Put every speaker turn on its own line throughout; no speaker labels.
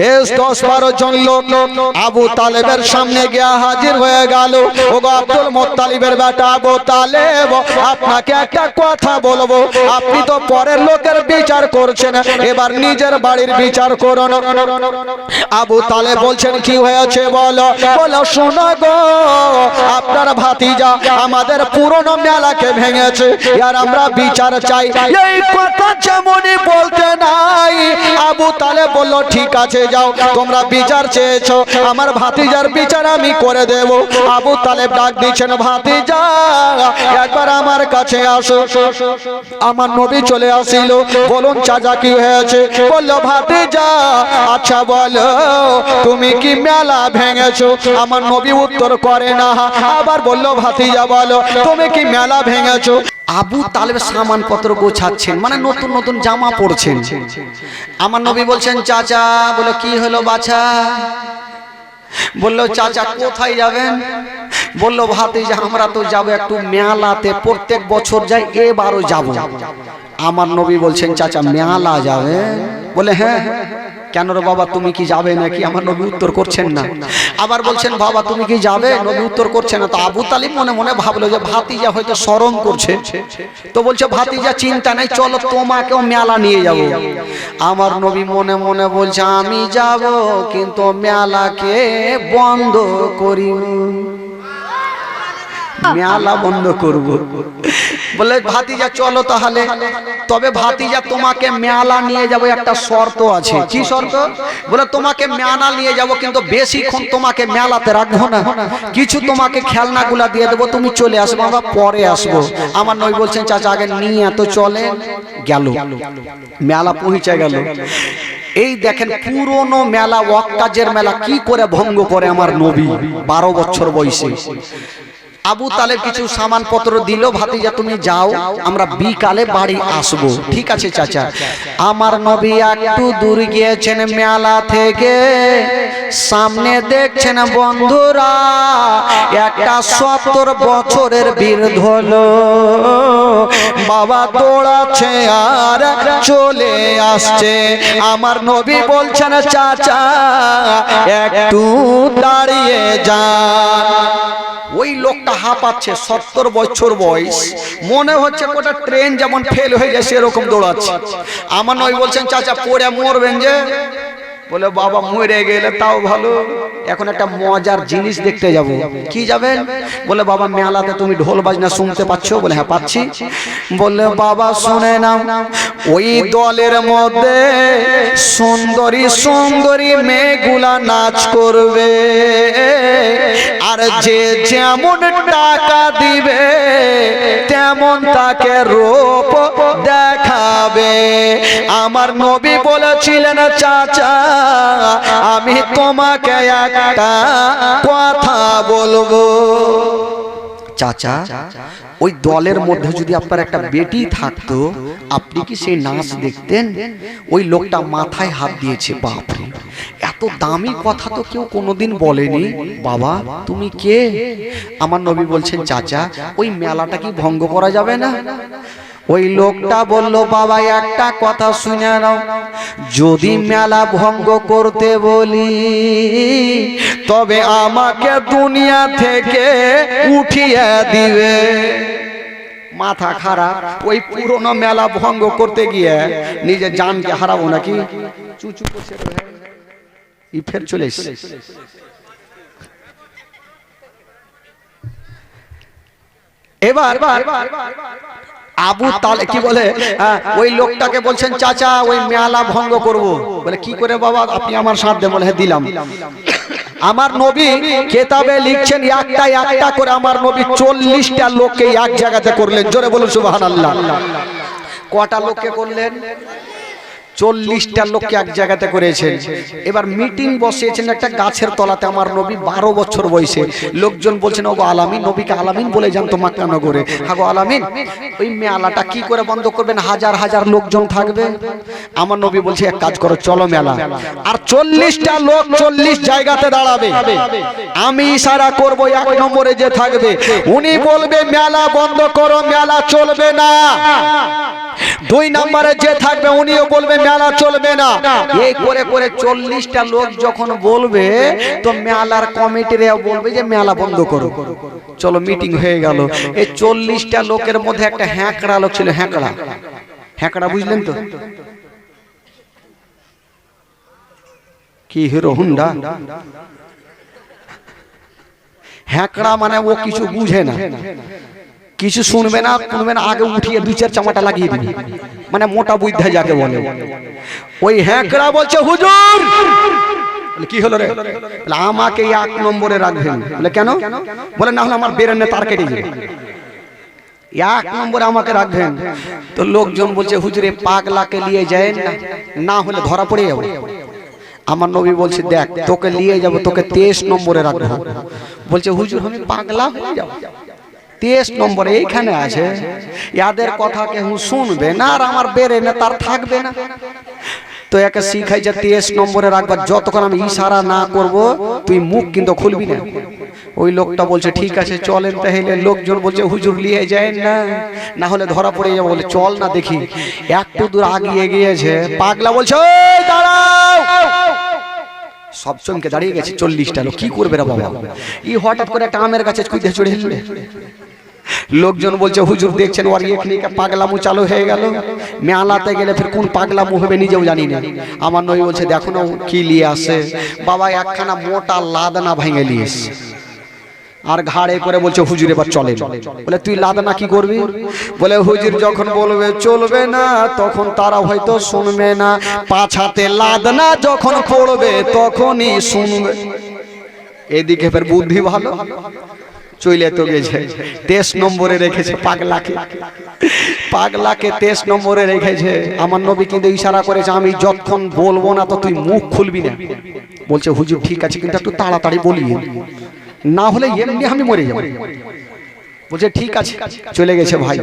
বেশ দশ বারো জন লোক আবু তালেবের সামনে গিয়া হাজির হয়ে গেল। ও আব্দুল মোত্তালিবের বেটা আবু তালেব, আপনাকে একটা কথা বলব। আপনি তো পরের লোকের বিচার করছেন, এবার নিজের বাড়ির বিচার করুন। আবু তালে বলছেন, কি হয়েছে বলো? বলো, শোনো গো, আপনার ভাতিজা আমাদের পুরনো মেলাকে ভেঙেছে, আর আমরা বিচার চাই। এই কথা যেমনই বলতে নাই। আবু তালে বলল, ঠিক আছে যাও, তোমরা বিচার চেয়েছো। আমার ভাতিজার বিচার আমি করে দেব। আবু তালেব ডাক দিচ্ছেন, ভাতিজা, একবার আমার কাছে আসো। আমার নবী চলে আসিল। বলুন, চাচা কি হয়েছে? বলল, ভাতিজা আচ্ছা বলো, তুমি কি মেলা ভেঙেছো? আমার নবী উত্তর করে না। আবার বলল, ভাতিজা, বলো, তুমি কি মেলা ভেঙেছো?
আবু তালেব সামান পত্র গোছাচ্ছেন মানে নতুন নতুন জামা পরছেন। আমার নবী বলছেন চাচা বলে কি হলো বাছা? বলল চাচা কোথায় যাবেন? বলল ভাতে যে আমরা তো যাব একটু মেলাতে প্রত্যেক বছর যাই এবারও যাব। আমার নবী বলছেন চাচা মেলা যাবে? বলে হ্যাঁ। কেন রে বাবা, তুমি কি যাবে নাকি? আমার নবী উত্তর করছেন না। আবার বলছেন, বাবা, তুমি কি যাবে? নবী উত্তর করছে না। তো আবু তালিব মনে মনে ভাবলো যে ভাতিজা হয়তো শরম করছে। তো বলছে, ভাতিজা, চিন্তা নেই, চলো তোমাকেও মেলা নিয়ে যাব। আমার নবী মনে মনে বলছে, আমি যাব, কিন্তু মেলাকে বন্ধ করি। মেলা বন্ধ করব। বলে, ভাতিজা, চলো তাহলে। তবে ভাতিজা তোমাকে মেলা নিয়ে যাব, একটা শর্ত আছে। কি শর্ত? বলে, তোমাকে মেলা নিয়ে যাব, কিন্তু বেশিক্ষণ তোমাকে মেলাতে রাখব না। কিছু তোমাকে খেলনাগুলা দিয়ে দেবো, তুমি চলে আসব, আমরা পরে আসব। আমার নই বলছেন, চাচা, আগে নিয়ে এত চলে গেল। মেলা পৌঁছে গেল। এই দেখেন, পুরনো মেলা, ওয়াক্কাজের মেলা, কি করে ভঙ্গ করে আমার নবী, বারো বছর বয়সে। আবু তালেব কিছু সামান পত্র দিল, ভাতিজা, তুমি যাও, আমরা বিকালে বাড়ি আসব। ঠিক আছে, চাচা। আমার নবী একটু দূর গিয়েছেন মেলা থেকে। সামনে দেখছেন বন্ধুরা, একটা সত্তর বছরের বৃদ্ধ বাবা দৌড়াচ্ছে আর চলে আসছে। আমার নবী বলছেন, চাচা, একটু দাঁড়িয়ে যান ওই লোকটা হাঁপাচ্ছে, সত্তর বছর বয়স। মনে হচ্ছে কোটা ট্রেন যেমন ফেল হয়ে যায় সেরকম দৌড়াচ্ছে। আমার নয় বলছেন, চাচা, পড়ে মরবেন যে? বলে, বাবা মরে গেলে তাও ভালো। এখন একটা মজার জিনিস দেখতে যাব। কি যাবেন? বলে, বাবা, মেলাতে তুমি ঢোল বাজনা শুনতে পাচ্ছ? বলে হ্যাঁ পাচ্ছি। বললে বাবা, শুনে নাও, ওই দলের মধ্যে সুন্দরী সুন্দরী মেয়েগুলা নাচ করবে। আর যে যেমন টাকা দিবে, তেমন তাকে রোপ রূপ দেখাবে আমার নবী বলেছিলেন, চাচা, আমি তোমাকে একটা কথা বলব। চাচা, ওই দলের মধ্যে যদি আপনার একটা বেটি থাকতো, আপনি কি সেই নাচ দেখতেন? ওই লোকটা মাথায় হাত দিয়েছে, বাপরে, এত দামি কথা তো কেউ কোনোদিন বলেনি। বাবা, তুমি কে? আমার নবী বলছেন, চাচা, ওই মেলাটা কি ভঙ্গ করা যাবে না? ওই লোকটা বলল, বাবা, একটা কথা শুনে নাও। যদি মেলা ভঙ্গ করতে বলি, তবে আমাকে দুনিয়া থেকে উঠিয়ে দিবে। মাথা খারাপ, ওই পুরনো মেলা ভঙ্গ করতে গিয়ে নিজের জানকে হারাবো নাকি? চুচু করছে। ই ফের চলে এবার আবু তালে কি বলে? হ্যাঁ, ওই লোকটাকে বলছেন চাচা ওই মেলা ভঙ্গ করব। বলে কি করে বাবা? আপনি আমার সাথ দেন বলে হ্যাঁ দিলাম। আমার নবী কেতাবে লিখছেন একটা একটা করে আমার নবী চল্লিশটা লোককে এক জায়গাতে করলেন। জোরে বলুন সুবাহ আল্লাহ কটা লোককে করলেন? চল্লিশটা লোককে এক জায়গাতে করেছেন। এবার মিটিং বসিয়েছেন একটা গাছের তলাতে। আমার নবী বারো বছর বয়সে। লোকজন বলছেন, ওগো আলামিন, নবীকে আলামিন বলে যান তো মাক্কানগরে হাগো আলামিন, ওই মেলাটা কি করে বন্ধ করবেন? হাজার হাজার লোকজন থাকবে। আমার নবী বলছে, এক কাজ করো, চলো মেলা। আর চল্লিশটা লোক চল্লিশ জায়গাতে দাঁড়াবে। আমি ইশারা করব, এক নম্বরে যে থাকবে। উনি বলবে, মেলা বন্ধ করো, মেলা চলবে না।
দুই নম্বরে যে থাকবে, উনিও বলবে মেলা চলবে না।
এই করে করে চল্লিশটা লোক যখন বলবে, তো মেলার কমিটির বলবে যে মেলা বন্ধ করো। চলো মিটিং হয়ে গেল। এই চল্লিশটা লোকের মধ্যে একটা হ্যাঁকড়া লোক ছিল, হ্যাঁকড়া। হ্যাঁকড়া বুঝলেন তো? কি হিরো হুন্ডা? হ্যাঁকড়া মানে ও কিছু বুঝে না। কিছু শুনবে না শুনবে না আগে উঠিয়ে দুই চার চামাটা লাগিয়ে দিবি মানে মোটা বুদ্ধা যাকে বলে ওই হ্যাঁকড়া বলছে হুজুর বলে, কি হলো রে বলে, আমাকে এই এক নম্বরে রাখবেন বলে কেন বলে না হলে আমার বেরেনে তার কেটে যাবে এক নম্বরে আমাকে রাখবেন তো লোকজন বলছে হুজুরে পাগলাকে নিয়ে যায় না না হলে ধরা পড়ে যাব আমার নবী বলছে দেখ তোকে নিয়ে যাব তোকে তেইশ নম্বরে রাখব বলছে হুজুর আমি পাগলা হয়ে যাব তেইশ নম্বরে এইখানে আছে ইয়াদের কথা কেউ শুনবে না আর আমার বেড়ে না তার থাকবে না। তো একে শিখাই যে তেইশ নম্বরে রাখবার যতক্ষণ আমি ইশারা না করব তুই মুখ কিন্তু খুলবি না। ওই লোকটা বলছে ঠিক আছে চলেন তাহলে। লোকজন বলছে হুজুর নিয়ে যায় না। না হলে ধরা পড়ে যাব। বলে চল না দেখি। একটু দূর আগিয়ে গিয়েছে পাগলা বলছে "ওই দাঁড়াও! সব দাঁড়িয়ে গেছে চল্লিশটা লোক। কি করবে রে বাবা? ই হঠাৎ করে একটা আমের গাছে কুইতে চড়ে চড়ে লোকজন বলছে, হুজুর, দেখছেন ওর এখানে পাগলামু চালু হয়ে গেল। মেলাতে গেলে ফের কোন পাগলামু হবে নিজেও জানি না। আমার নই বলছে, দেখো না কি নিয়ে আসে। বাবা, একখানা মোটা লাদনা ভেঙে নিয়ে এসছে। আর ঘাড়ে করে বলছে, হুজুর, এবার চলে বলে, তুই লাদনা কি করবি? বলে, হুজুর যখন বলবে, চলবে না, তখন তারা হয়তো শুনবে না। পাছাতে লাদনা যখন পড়বে, তখনই শুনবে। এদিকে ফের বুদ্ধি ভালো। চলে তো গেছে। তেইশ নম্বরে রেখেছে পাগলাকে। পাগলাকে তেইশ নম্বরে রেখেছে। আমার নবী কিন্তু ইশারা করেছে, আমি যতক্ষণ বলব না তো তুই মুখ খুলবি না। বলছে, হুজুর, ঠিক আছে, কিন্তু একটু তাড়াতাড়ি বলি না হলে এমনি আমি মরে যাব। বলছে ঠিক আছে চলে গেছে ভাই।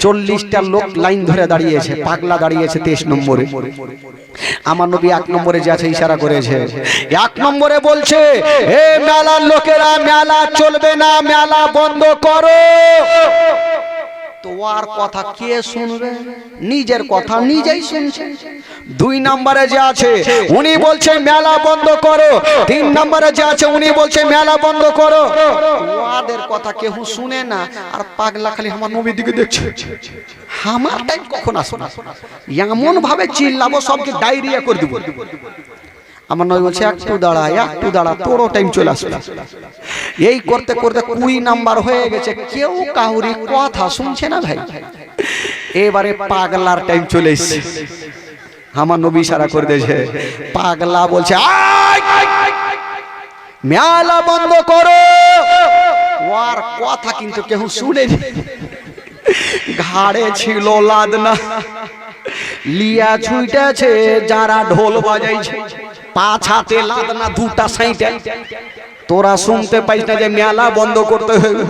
চল্লিশটা লোক লাইন ধরে দাঁড়িয়েছে পাগলা দাঁড়িয়েছে তেইশ নম্বরে। আমার নবী এক নম্বরে যে আছে ইশারা করেছে। এক নম্বরে বলছে এ মেলার লোকেরা মেলা চলবে না মেলা বন্ধ করো। তো আর কথা কে শুনবে? নিজের কথা নিজেই শুনছে। দুই নম্বরে যে আছে, উনি বলছে, মেলা বন্ধ করো। তিন নম্বরে যে আছে, উনি বলছে, মেলা বন্ধ করো। ওদের কথা কেউ শুনে না, আর পাগলা খালি আমার নবীর দিকে দেখছে। আমার টাইম কখন আসো না এমন ভাবে চিল্লাবো, সবকে ডায়রিয়া করে দিব। আমার নয় বলছে একটু দাঁড়া একটু দাঁড়া, তোরও টাইম চলে আসবে। এই করতে করতে কুড়ি নাম্বার হয়ে গেছে। কেউ কাউরি কথা শুনছে না ভাই। এবারে পাগলার টাইম চলে এসছে। আমার নবী সারা করে দিয়েছে, পাগলা বলছে, "আয়! মেলা বন্ধ করো। ওর কথা কিন্তু কেউ শুনেনি। ঘাড়ে ছিল লাদনা। লিয়া ছুইটেছে, যারা ঢোল বাজাইছে। পাছাতে লাদনা দুটা সাইটে তোরা শুনতে পাইস না যে মেলা বন্ধ করতে হবে।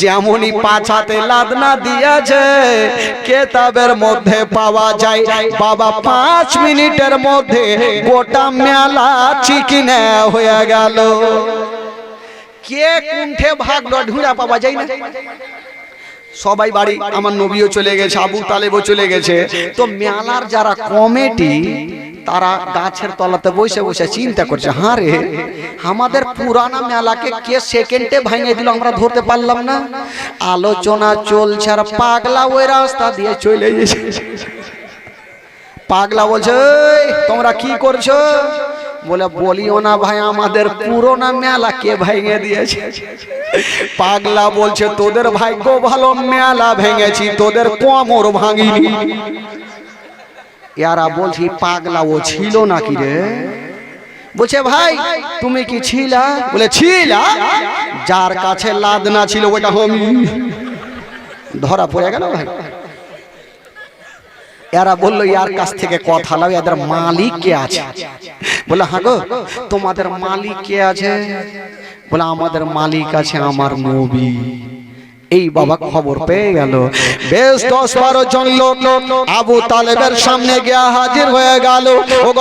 যেমনই পাছাতে লাদনা দিয়েছে, কেতাবের মধ্যে পাওয়া যায়। বাবা, পাঁচ মিনিটের মধ্যে গোটা মেলা চিকিনে হয়ে গেল। কে কুণ্ঠে ভাগলো ঢুঁড়া পাওয়া যায় না? সবাই বাড়ি, আমার নবীও চলে গেছে, আবু তালেবও চলে গেছে। তো মেলার যারা কমিটি, তারা গাছের তলাতে বসে বসে চিন্তা করছে হ্যাঁ রে, আমাদের পুরানা মেলাকে কে সেকেন্ডে ভেঙে দিল আমরা ধরতে পারলাম না? আলোচনা চলছে আর পাগলা ওই রাস্তা দিয়ে চলে গেছে। পাগলা বলছে তোমরা কি করছ? বলে, বলিও না ভাই, আমাদের পুরোনা মেলা কে ভেঙে দিয়েছে? পাগলা বলছে, তোদের ভাগ্য ভালো মেলা ভেঙেছি, তোদের কোমর ভাঙিনি। ইয়ারা বলছি, পাগলা ও ছিল নাকি রে? বলছে, ভাই, তুমি কি ছিলা? বলে, ছিলা। যার কাছে লাদনা ছিল ওটা আমি ধরা পড়ে গেল ভাই। এরা বলল, ইয়ার কাছ থেকে কথা লাও এদের মালিক কে আছে? বলে হাগো গো, তোমাদের মালিক কে আছে? বলে, আমাদের মালিক আছে আমার নবী। এই বাবা খবর পেয়ে গেল।
বেশ দশ বারো জন লোক আবু তালেবের সামনে গিয়া হাজির হয়ে গেল।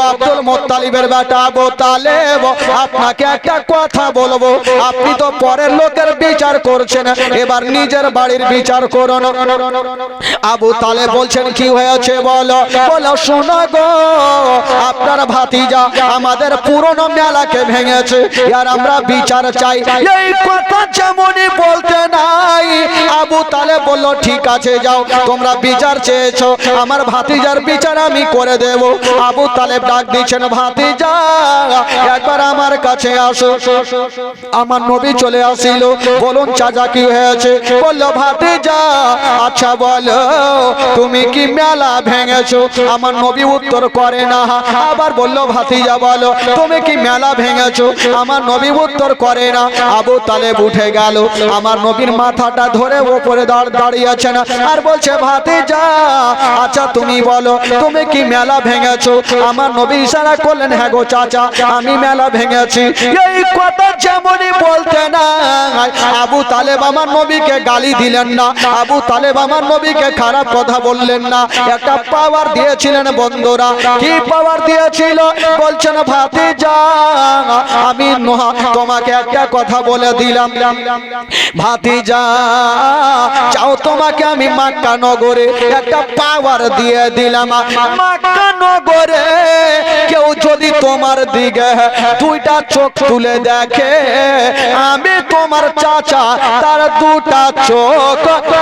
আব্দুল মোত্তালিবের বেটা আবু তালেব, আপনাকে একটা কথা বলব। আপনি তো পরের লোকের বিচার করছেন, এবার নিজের বাড়ির বিচার করুন। আবু তালে বলছেন, কি হয়েছে বলো? বলো, শোনো গো, আপনার ভাতিজা আমাদের পুরনো মেলাকে ভেঙেছে। আর আমরা বিচার চাই। এই কথা যেমনই বলতে নাই। আবু তালে বলল, ঠিক আছে, যাও, তোমরা বিচার চেয়েছো। আমার ভাতিজার বিচার আমি করে দেব। আবু তালেব ডাক দিচ্ছেন, ভাতিজা, একবার আমার কাছে আসো। আমার নবী চলে আসিল, বলুন, চাচা কি হয়েছে? বলল, ভাতিজা আচ্ছা বলো, তুমি কি মেলা ভেঙেছো? আমার নবী উত্তর করে না, আবার বলল, ভাতিজা, বলো, তুমি কি মেলা ভেঙেছো? আমার নবী উত্তর করে না, আবু তালেব উঠে গেল। আমার নবীর মাথাটা ধরে ওপরে দাঁড় দাঁড়িয়েছেন। আর বলছে ভাতে ভাতিজা আচ্ছা তুমি বলো, তুমি কি মেলা ভেঙেছো? আমার নবী ইশারা করলেন হ্যাঁ গো চাচা, আমি মেলা ভেঙেছি। এই কথা যেমনই বলতে না আবু তালেব আমার নবীকে গালি দিলেন না, আবু তালেব আমার নবীকে খারাপ কথা বললেন না। একটা পাওয়ার দিয়েছিলেন বন্ধুরা। কি পাওয়ার দিয়েছিল? বলছেন ভাতে ভাতিজা, আমি তোমাকে একটা কথা বলে দিলাম। ভাতিজা চাও তোমাকে আমি মাক্কা নগরে একটা পাওয়ার দিয়ে দিলাম। মাক্কা নগরে কেউ যদি তোমার দিকে দুইটা চোখ তুলে দেখে, আমি তোমার চাচা, তার দুটা চোখ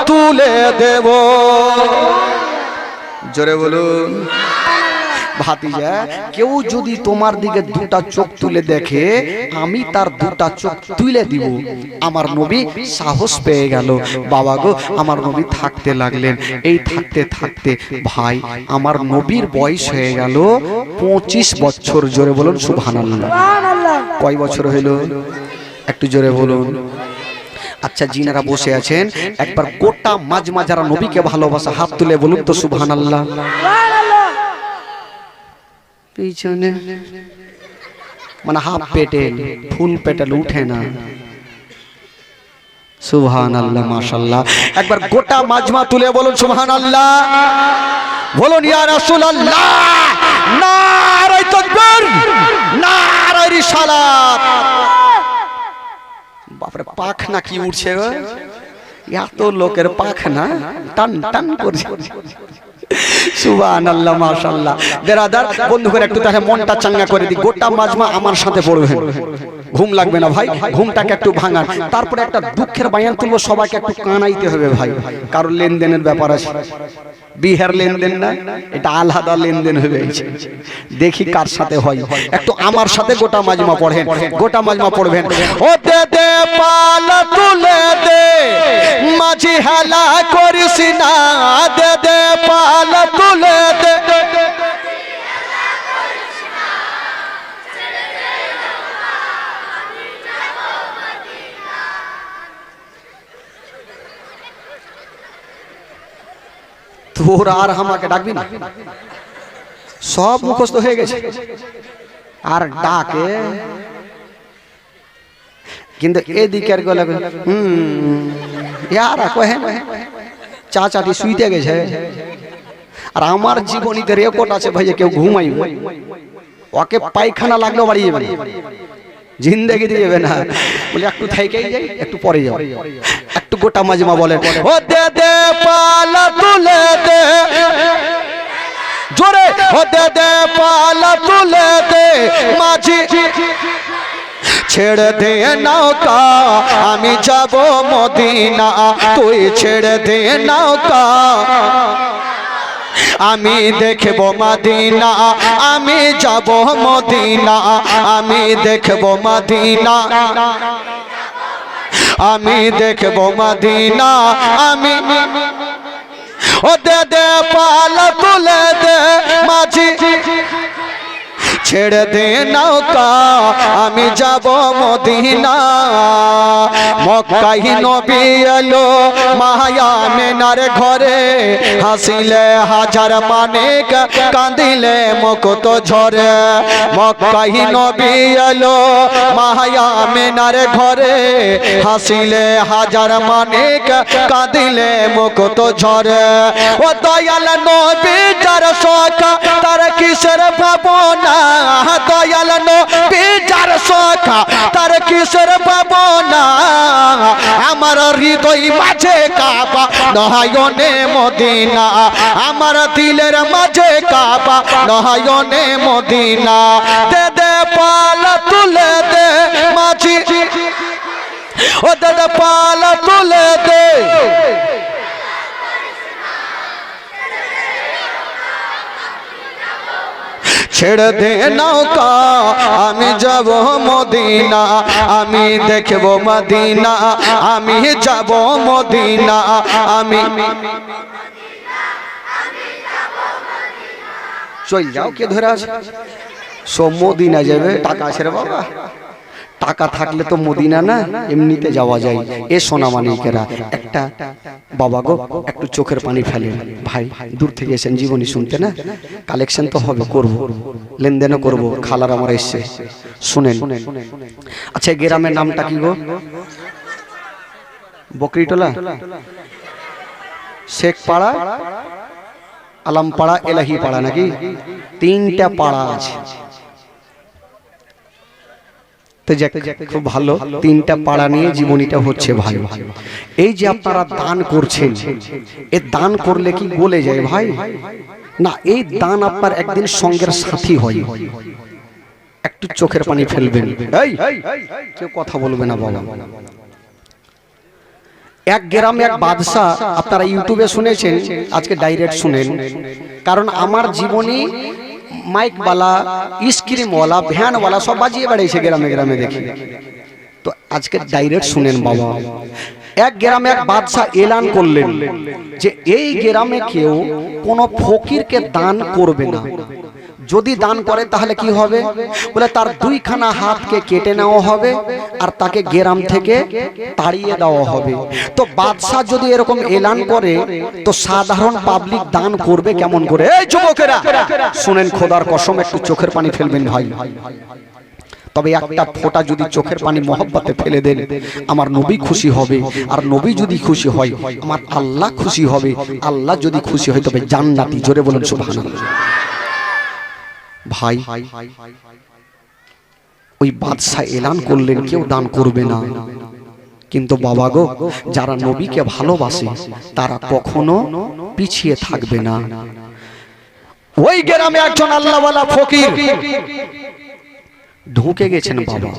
তুলে দেব। জোরে বলুন। ভাতিজা কেউ যদি তোমার দিকে দুটা চোখ তুলে দেখে আমি তার দুটা চোখ তুলে দিব। আমার নবী সাহস পেয়ে গেল। বাবা গো আমার নবী থাকতে লাগলেন। এই থাকতে থাকতে ভাই আমার নবীর বয়স হয়ে গেল পঁচিশ বছর। জোরে বলুন সুবহানাল্লাহ। কয় বছর হইল একটু জোরে বলুন। আচ্ছা জিনারা বসে আছেন একবার গোটা মাজমা যারা নবীকে ভালোবাসা হাত তুলে বলুন তো সুবহানাল্লাহ। পিছনে। মানে হাফ পেটে, ফুল পেটেল উঠে না। সুবহান আল্লাহ মাশাল্লাহ একবার গোটা মাজমা তুলে বলুন সুবহান আল্লাহ বলুন, ইয়া রাসূলুল্লাহ, নারায়ে তাকবীর, নারায়ে রিসালাত। বাপরে পাখনা কি উঠছে গো? এত লোকের পাখনা টান টান করছে। একটু আমার সাথে ঘুম লাগবে না ভাই, ঘুমটাকে একটু তারপরে একটা দুঃখের বায়ান তুলবো, সবাইকে একটু কানাইতে হবে ভাই। লেনদেনের ব্যাপার আছে। বিহার লেনদেন না, এটা আলাদা লেনদেন হয়ে গেছে। দেখি কার সাথে হয়। একটু আমার সাথে গোটা মাজমা পড়েন। গোটা মাজমা পড়বেন। ও দে দে পালা তুলে দে, মাঝি হেলা করিস না, দে দে পালা তুলে দে তোর আর আমাকে ডাকবি না। সব মুখস্থ হয়ে গেছে। আর ডাকে। কিন্তু এদিকের গলে হুম, ইয়ারা কহে চা চাটি শুইতে গেছে। আর আমার জীবনীতে রেকর্ড আছে ভাইয়া কেউ ঘুমাইবে। ওকে পায়খানা লাগলেও বাড়ি যাবে দিয়ে যাবে না। বলে একটু থেকেই যাই, একটু পরে যাও। একটু গোটা মাজমা বলে ও দে দে পালা তুলে দে। জোরে দে দে, পালা তুলে দে। মাঝি, ছেড়ে দে নৌকা আমি যাব মদিনা। তুই ছেড়ে দে নৌকা আমি দেখব মদিনা, আমি যাব মদিনা। আমি দেখব মদিনা। আমি দেখব মদিনা আমি ও দে দে পাল তুলে দে মাঝি। ছেড়ে দে নৌকা আমি যাব মদিনা। মক্কাই নবী এলো মায়া মেনার ঘরে, হাসিলে হাজার মানিক, কাঁদিলে মুকুত ঝরে। মক্কাই নবী এলো মায়া মেনার ঘরে, হাসিলে হাজার মানিক, কাঁদিলে মুকুত ঝরে। ও দয়াল নবী, যার সখা, তার কিসের ভাবনা? দয়াল নবী যার সখা তার কিসের ভাবনা আমার হৃদয় মাঝে কাবা নহায়নে মদিনা। আমার দিলের মাঝে কাবা নহায়নে মদিনা। দে দে, পাল তুলে দে মাঝি। ও দে, পাল তুলে দে। ছেড়ে দে নৌকা, আমি যাব মদিনা, আমি দেখব মদিনা, আমি যাব মদিনা, আমি
চল যাও কে ধরে আছে। সব মদিনা যাবে, টাকা আছে বাবা। টাকা থাকলে তো মদিনা না, এমনিতে যাওয়া যায়। এ সোনা মানিকেরা একটা বাবা গো, একটু চোখের পানি ফেলেন ভাই, দূর থেকে এসেন জীবনী শুনতে না? কালেকশন তো হবে, করব। লেনদেনও করব, খালার আমার এসছে। শুনেন। আচ্ছা গ্রামের নামটা কি গো? বকরিটোলা? শেখ পাড়া আলামপাড়া এলাহি পাড়া নাকি? তিনটা পাড়া আছে। তো যাক, খুব ভালো। তিনটা পাড়া নিয়ে জীবনীটা হচ্ছে ভাই। এই যে আপনারা দান করছেন এ দান করলে কি গলে যায় ভাই? না এই দান আপনার একদিন সঙ্গের সাথী হয়। একটু চোখের পানি ফেলবেন। কেউ কথা বলবে না বাবা। এক গ্রামে এক বাদশা আপনারা ইউটিউবে শুনেছেন আজকে ডাইরেক্ট শুনেন। কারণ আমার জীবনী মাইকওয়ালা স্ক্রিমওয়ালা ভ্যানওয়ালা সব বাজিয়ে বেড়াইছে গ্রামে গ্রামে দেখি। তো আজকে ডাইরেক্ট শুনেন বাবা, এক গ্রামে এক বাদশা এলান করলেন যে, এই গ্রামে কেউ কোনো ফকিরকে দান করবে না। যদি দান করে, তাহলে কি হবে? বলে তার দুইখানা হাতকে কেটে নেওয়া হবে আর তাকে গ্রাম থেকে তাড়িয়ে দেওয়া হবে। তো বাদশাহ যদি এরকম এলান করে, তো সাধারণ পাবলিক দান করবে কেমন করে? এই যুবকেরা, শুনেন খোদার কসম, একটু চোখের পানি ফেলবেন ভাই। তবে একটা ফোঁটা যদি চোখের পানি মহব্বতে ফেলে দেন, আমার নবী খুশি হবে। আর নবী যদি খুশি হয়, আমার আল্লাহ খুশি হবে। আল্লাহ যদি খুশি হয়, তবে জান্নাতি। জোরে বলুন, সুবহানাল্লাহ। ভাই, ওই বাদশাহ এলান করলেন, কেউ দান করবে না। কিন্তু বাবা গো, যারা নবীকে ভালোবাসে, তারা কখনো পিছিয়ে থাকবে না।
ওই গ্রামে একজন আল্লাহওয়ালা ফকির
ঢুকে গেছেন বাবা।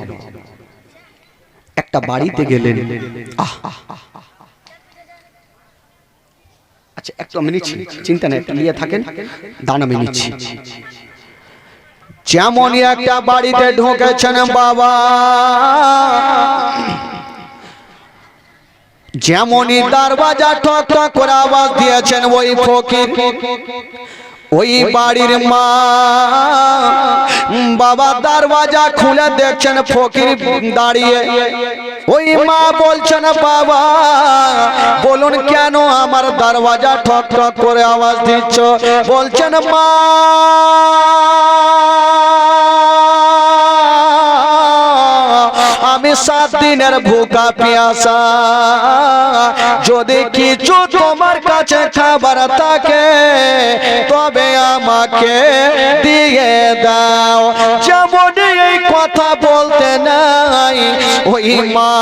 একটা বাড়িতে গেলেন। আচ্ছা একটু আমি নিচ্ছি চিন্তা নেই নিয়ে থাকেন, দান আমি নিচ্ছি।
যেমনই একটা বাড়িতে ঢুকেছেন বাবা যেমনই দরওয়াজা ঠক ঠক করে আওয়াজ দিয়েছেন ওই ফকির ওই বাড়ির মা বাবা দরওয়াজা খুলে দেখছেন ফকির দাঁড়িয়ে। ওই মা বলছেন বাবা বলুন কেন আমার দরওয়াজা ঠক ঠক করে আওয়াজ দিচ্ছ? বলছেন মা সাত দিনের ভুকা পিয়াসা। যদি কিছু তোমার কাছে খাবার থাকে, তবে আমাকে দিয়ে দাও। যেমন এই কথা বলতে নাই, ওই মা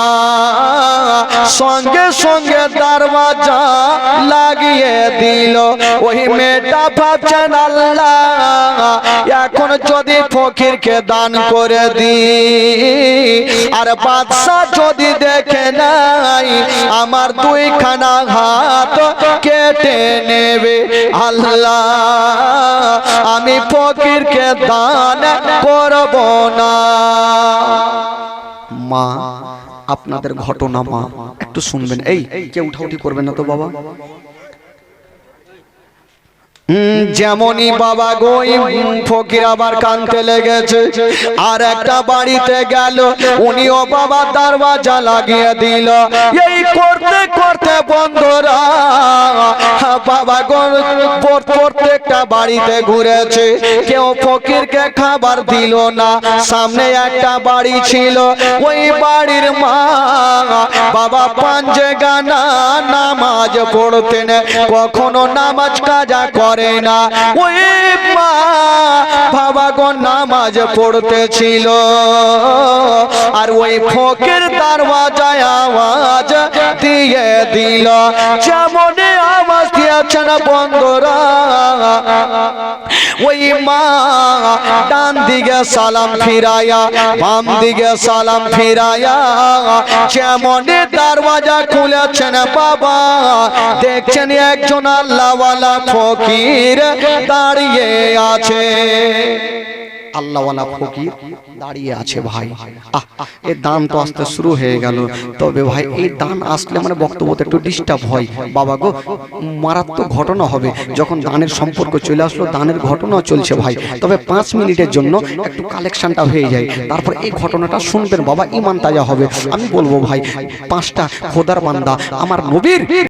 সঙ্গে সঙ্গে দরওয়াজা লাগিয়ে দিল। ওই মেয়েটা ভাবছেন, আল্লাহ এখন যদি ফকিরকে দান করে দি, আর বাদশাহ যদি দেখে নাই, আমার দুইখানা হাত কেটে নেবে। আল্লাহ, আমি ফকিরকে দান করব না।
মা, আপনাদের ঘটনা মা, একটু শুনবেন। এই কেউ উঠাউঠি করবেন না তো বাবা?
যেমনই বাবা গই ফকির আবার কানতে লেগেছে। আর একটা বাড়িতে গেল উনিও বাবা দরওয়াজা লাগিয়ে দিল। এই করতে করতে বন্ধুরা বাবা প্রত্যেকটা বাড়িতে ঘুরেছে। কেউ ফকিরকে খাবার দিল না। সামনে একটা বাড়ি ছিল ওই বাড়ির মা বাবা পাঞ্জে গানা নামাজ পড়তেন। কখনো নামাজ কাজা করে না। ওই মা বাবা গো নামাজ পড়তেছিল। আর ওই ফকির দরওয়াজায় আওয়াজ দিয়ে দিল। যেমন আওয়াজ দিয়েছেন বন্ধুরা। ওই মা ডান দিকে সালাম ফিরায়া বাম দিকে সালাম ফিরায়া যেমন দরওয়াজা খুলেছেন বাবা। দেখছেন একজন আল্লাহওয়ালা ফকির দাঁড়িয়ে আছে। আল্লাহওয়ালা ফকির দাঁড়িয়ে আছে ভাই। আহ এই দান তো আসতে শুরু হয়ে গেল। তবে ভাই, এই দান আসলে মানে বক্তব্যটা একটু ডিস্টার্ব হয়। বাবা গো, মারাত্মক ঘটনা হবে। যখন দানের সম্পর্ক চলে আসলো, দানের ঘটনাও চলছে ভাই। তবে পাঁচ মিনিটের জন্য একটু কালেকশনটা হয়ে যায়। তারপর এই ঘটনাটা শুনবেন বাবা ইমান তাজা হবে। আমি বলব ভাই, পাঁচটা খোদার বান্দা, আমার নবীর